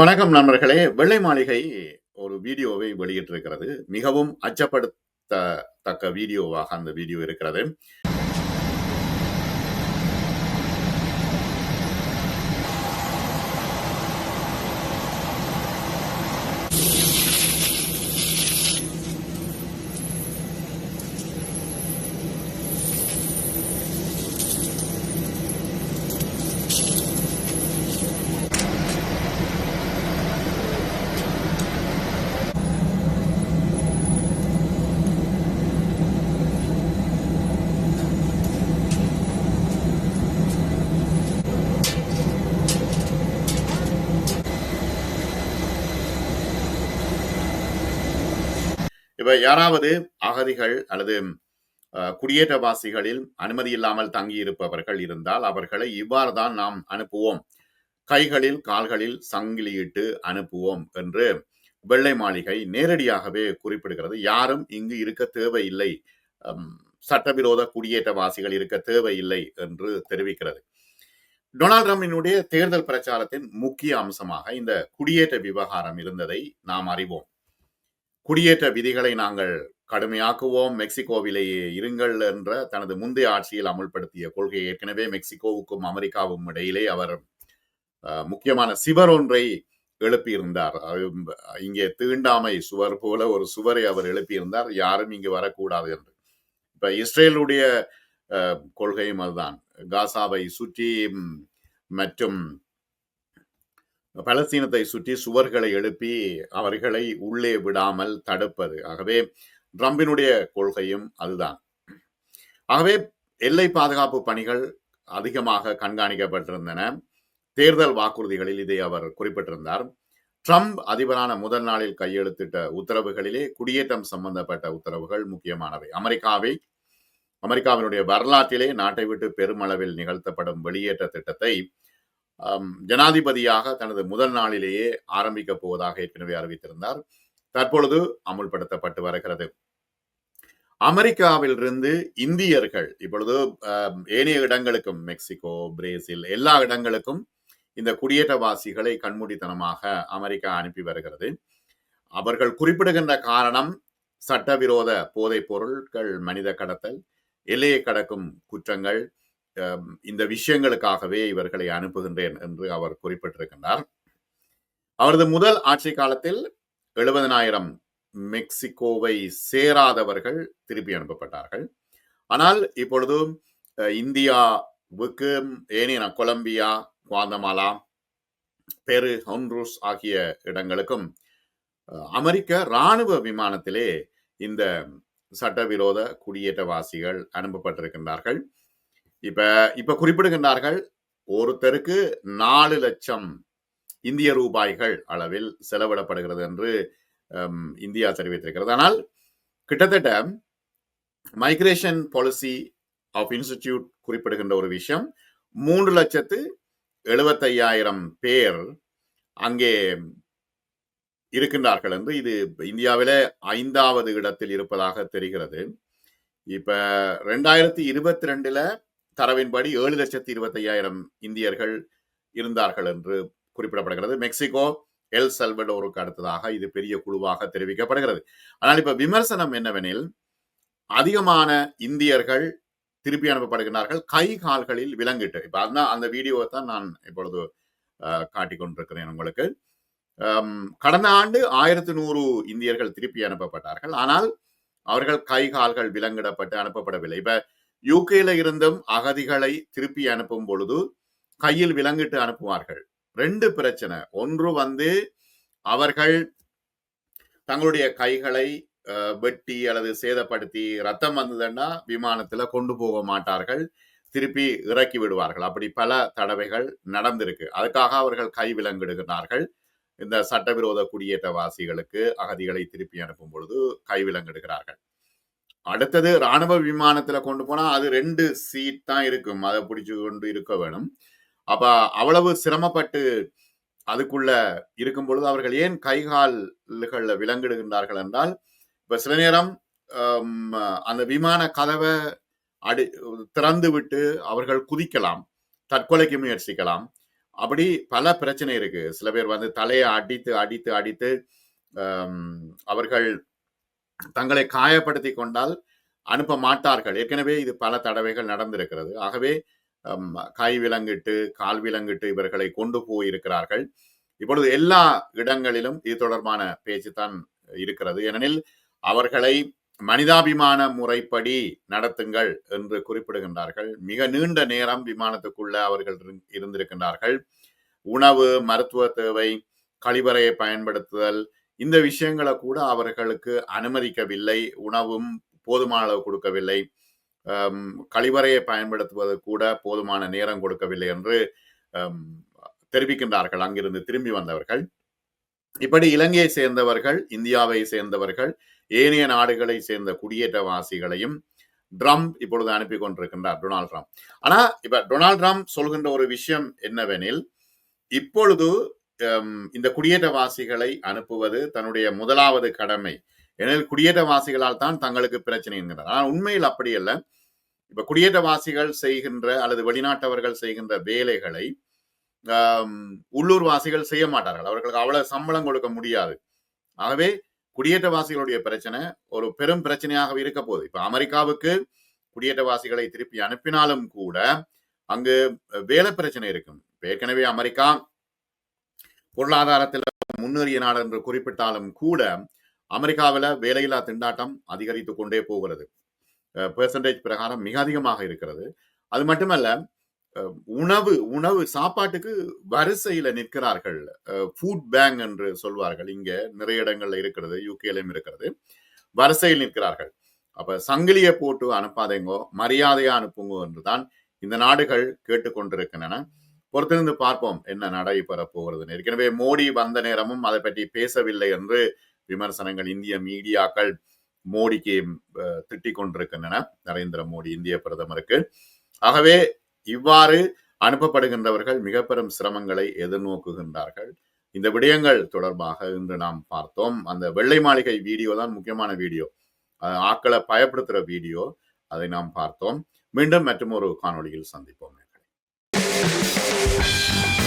வணக்கம் நண்பர்களே. வெள்ளை மாளிகை ஒரு வீடியோவை வெளியிட்டிருக்கிறது. மிகவும் அச்சப்படுத்தத்தக்க வீடியோவாக அந்த வீடியோ இருக்கிறது. இப்ப யாராவது அகதிகள் அல்லது குடியேற்றவாசிகளில் அனுமதி இல்லாமல் தங்கியிருப்பவர்கள் இருந்தால் அவர்களை இவ்வாறு தான் நாம் அனுப்புவோம். கைகளில் கால்களில் சங்கிலியிட்டு அனுப்புவோம் என்று வெள்ளை மாளிகை நேரடியாகவே குறிப்பிடுகிறது. யாரும் இங்கு இருக்க தேவையில்லை. சட்டவிரோத குடியேற்றவாசிகள் இருக்க தேவையில்லை என்று தெரிவிக்கிறது. டொனால்ட் ட்ரம்பினுடைய தேர்தல் பிரச்சாரத்தின் முக்கிய அம்சமாக இந்த குடியேற்ற விவகாரம் இருந்ததை நாம் அறிவோம். குடியேற்ற விதிகளை நாங்கள் கடுமையாக்குவோம். மெக்சிகோவிலேயே இருங்கள் என்ற தனது முந்தைய ஆட்சியில் அமுல்படுத்திய கொள்கை ஏற்கனவே மெக்சிகோவுக்கும் அமெரிக்காவும் இடையிலே அவர் முக்கியமான சிவர் ஒன்றை எழுப்பியிருந்தார். அது இங்கே தீண்டாமை சுவர் போல ஒரு சுவரை அவர் எழுப்பியிருந்தார். யாரும் இங்கு வரக்கூடாது என்று. இப்ப இஸ்ரேலுடைய கொள்கையும் அதுதான். காசாவை சுற்றி மற்றும் பலஸ்தீனத்தை சுற்றி சுவர்களை எழுப்பி அவர்களை உள்ளே விடாமல் தடுப்பது. ஆகவே ட்ரம்பினுடைய கொள்கையும் அதுதான். ஆகவே எல்லை பாதுகாப்பு பணிகள் அதிகமாக கண்காணிக்கப்பட்டிருந்தன. தேர்தல் வாக்குறுதிகளில் இதை அவர் குறிப்பிட்டிருந்தார். ட்ரம்ப் அதிபரான முதல் நாளில் கையெழுத்திட்ட உத்தரவுகளிலே குடியேற்றம் சம்பந்தப்பட்ட உத்தரவுகள் முக்கியமானவை. அமெரிக்காவை அமெரிக்காவினுடைய வரலாற்றிலே நாட்டை விட்டு பெருமளவில் நிகழ்த்தப்படும் வெளியேற்ற திட்டத்தை ஜனாதிபதியாக தனது முதல் நாளிலேயே ஆரம்பிக்கப் போவதாக ஏற்கனவே அறிவித்திருந்தார். தற்பொழுது அமுல்படுத்தப்பட்டு வருகிறது. அமெரிக்காவிலிருந்து இந்தியர்கள் இப்பொழுது ஏனைய இடங்களுக்கும் மெக்சிகோ பிரேசில் எல்லா இடங்களுக்கும் இந்த குடியேற்றவாசிகளை கண்மூடித்தனமாக அமெரிக்கா அனுப்பி வருகிறது. அவர்கள் குறிப்பிடுகின்ற காரணம் சட்டவிரோத போதைப் பொருட்கள் மனித கடத்தல் எல்லையை கடக்கும் குற்றங்கள் இந்த விஷயங்களுக்காகவே இவர்களை அனுப்புகின்றேன் என்று அவர் குறிப்பிட்டிருக்கின்றார். அவரது முதல் ஆட்சி காலத்தில் எழுபதனாயிரம் மெக்சிகோவை சேராதவர்கள் திருப்பி அனுப்பப்பட்டார்கள். ஆனால் இப்பொழுது இந்தியாவுக்கு ஏனைய கொலம்பியா குவாந்தமாலா பெரு ஹொன்ரூஸ் ஆகிய இடங்களுக்கும் அஹ், அமெரிக்க இராணுவ விமானத்திலே இந்த சட்டவிரோத குடியேற்றவாசிகள் அனுப்பப்பட்டிருக்கின்றார்கள். இப்ப இப்ப குறிப்பிடுகின்றார்கள் ஒருத்தருக்கு நாலு லட்சம் இந்திய ரூபாய்கள் அளவில் செலவிடப்படுகிறது என்று இந்தியா தெரிவித்திருக்கிறது. ஆனால் கிட்டத்தட்ட மைக்ரேஷன் பாலிசி ஆஃப் இன்ஸ்டிடியூட் குறிப்பிடுகின்ற ஒரு விஷயம் மூன்று லட்சத்து எழுபத்தையாயிரம் பேர் அங்கே இருக்கின்றார்கள் என்று இது இந்தியாவில ஐந்தாவது இடத்தில் இருப்பதாக தெரிகிறது. இப்ப ரெண்டாயிரத்தி இருபத்தி ரெண்டுல தரவின்படி ஏழு லட்சத்தி இருபத்தையாயிரம் இந்தியர்கள் இருந்தார்கள் என்று குறிப்பிடப்படுகிறது. மெக்சிகோ எல் சல்வடோருக்கு அடுத்ததாக இது பெரிய குழுவாக தெரிவிக்கப்படுகிறது. ஆனால் இப்ப விமர்சனம் என்னவெனில் அதிகமான இந்தியர்கள் திருப்பி அனுப்பப்படுகிறார்கள் கை கால்களில் விலங்கிட்டு. இப்ப அதான் அந்த வீடியோவை தான் நான் இப்பொழுது அஹ், கொண்டிருக்கிறேன் உங்களுக்கு. கடந்த ஆண்டு ஆயிரத்தி நூறு இந்தியர்கள் திருப்பி அனுப்பப்பட்டார்கள். ஆனால் அவர்கள் கை கால்கள் விலங்கிடப்பட்டு அனுப்பப்படவில்லை. இப்ப யூகேல இருந்தும் அகதிகளை திருப்பி அனுப்பும் பொழுது கையில் விலங்கிட்டு அனுப்புவார்கள். ரெண்டு பிரச்சனை. ஒன்று வந்து அவர்கள் தங்களுடைய கைகளை அஹ், வெட்டி அல்லது சேதப்படுத்தி ரத்தம் வந்ததுன்னா விமானத்துல கொண்டு போக மாட்டார்கள். திருப்பி இறக்கி விடுவார்கள். அப்படி பல தடவைகள் நடந்திருக்கு. அதுக்காக அவர்கள் கை விலங்கிடுகிறார்கள். இந்த சட்டவிரோத குடியேற்றவாசிகளுக்கு அகதிகளை திருப்பி அனுப்பும் பொழுது கை விலங்கிடுகிறார்கள். அடுத்தது ராணுவ விமானத்துல கொண்டு போனா அது ரெண்டு சீட் தான் இருக்கும். அதை பிடிச்சு கொண்டு இருக்க வேணும். அப்ப அவ்வளவு சிரமப்பட்டு அதுக்குள்ள இருக்கும் பொழுது அவர்கள் ஏன் கைகால்களில் விலங்கிடுகின்றார்கள் என்றால் இப்ப சில நேரம் அந்த விமான கதவை அடி திறந்து விட்டு அவர்கள் குதிக்கலாம் தற்கொலைக்கு முயற்சிக்கலாம். அப்படி பல பிரச்சனை இருக்கு. சில பேர் வந்து தலையை அடித்து அடித்து அடித்து அவர்கள் தங்களை காயப்படுத்தி கொண்டால் அனுப்ப மாட்டார்கள். ஏற்கனவே இது பல தடவைகள் நடந்திருக்கிறது. ஆகவே கை விலங்கிட்டு கால் விலங்கிட்டு இவர்களை கொண்டு போயிருக்கிறார்கள். இப்பொழுது எல்லா இடங்களிலும் இது தொடர்பான பேச்சு தான் இருக்கிறது. ஏனெனில் அவர்களை மனிதாபிமான முறைப்படி நடத்துங்கள் என்று குறிப்பிடுகின்றார்கள். மிக நீண்ட நேரம் விமானத்துக்குள்ள அவர்கள் இரு- இருந்திருக்கின்றார்கள். உணவு மருத்துவ தேவை கழிவறையை பயன்படுத்துதல் இந்த விஷயங்களை கூட அவர்களுக்கு அனுமதிக்கவில்லை. உணவும் போதுமான அளவு கொடுக்கவில்லை. கழிவறையை பயன்படுத்துவது கூட போதுமான நேரம் கொடுக்கவில்லை என்று தெரிவிக்கின்றார்கள். அங்கிருந்து திரும்பி வந்தவர்கள். இப்படி இலங்கையை சேர்ந்தவர்கள் இந்தியாவை சேர்ந்தவர்கள் ஏனைய நாடுகளை சேர்ந்த குடியேற்றவாசிகளையும் ட்ரம்ப் இப்பொழுது அனுப்பி கொண்டிருக்கின்றார் டொனால்ட் ட்ரம்ப். ஆனா இப்ப டொனால்ட் ட்ரம்ப் சொல்கின்ற ஒரு விஷயம் என்னவெனில் இப்பொழுது இந்த குடியேற்றவாசிகளை அனுப்புவது தன்னுடைய முதலாவது கடமை. ஏனெனில் குடியேற்றவாசிகளால் தான் தங்களுக்கு பிரச்சனை என்கிறார் ஆனால் உண்மையில் அப்படி அல்ல. இப்ப குடியேற்றவாசிகள் செய்கின்ற அல்லது வெளிநாட்டவர்கள் செய்கின்ற வேலைகளை உள்ளூர் வாசிகள் செய்ய மாட்டார்கள். அவர்களுக்கு அவ்வளவு சம்பளம் கொடுக்க முடியாது. ஆகவே குடியேற்றவாசிகளுடைய பிரச்சனை ஒரு பெரும் பிரச்சனையாக இருக்க போகுது. இப்ப அமெரிக்காவுக்கு குடியேற்றவாசிகளை திருப்பி அனுப்பினாலும் கூட அங்கு வேலை பிரச்சனை இருக்கும். ஏற்கனவே அமெரிக்கா பொருளாதாரத்தில் முன்னேறிய நாடு என்று குறிப்பிட்டாலும் கூட அமெரிக்காவில் வேலையில்லா திண்டாட்டம் அதிகரித்து கொண்டே போகிறது. பெர்சன்டேஜ் பிரகாரம் மிக அதிகமாக இருக்கிறது. அது மட்டுமல்ல உணவு உணவு சாப்பாட்டுக்கு வரிசையில நிற்கிறார்கள். ஃபுட் பேங்க் என்று சொல்வார்கள். இங்க நிறைய இடங்கள்ல இருக்கிறது யூகேலையும் இருக்கிறது. வரிசையில் நிற்கிறார்கள். அப்ப சங்கிலியை போட்டு அனுப்பாதேங்கோ மரியாதையா என்று என்றுதான் இந்த நாடுகள் கேட்டுக்கொண்டிருக்கின்றன. பொறுத்திருந்து பார்ப்போம் என்ன நடைபெற போகிறது ஏற்கனவே மோடி வந்த நேரமும் அதை பற்றி பேசவில்லை என்று விமர்சனங்கள் இந்திய மீடியாக்கள் மோடிக்கு திட்டிக் கொண்டிருக்கின்றன. நரேந்திர மோடி இந்திய பிரதமருக்கு. ஆகவே இவ்வாறு அனுப்பப்படுகின்றவர்கள் மிக பெரும் சிரமங்களை எதிர்நோக்குகின்றார்கள். இந்த விடயங்கள் தொடர்பாக இன்று நாம் பார்த்தோம். அந்த வெள்ளை மாளிகை வீடியோ தான் முக்கியமான வீடியோ. ஆக்களை பயப்படுத்துகிற வீடியோ. அதை நாம் பார்த்தோம். மீண்டும் மற்றும் ஒரு காணொளியில் சந்திப்போம். Thank you.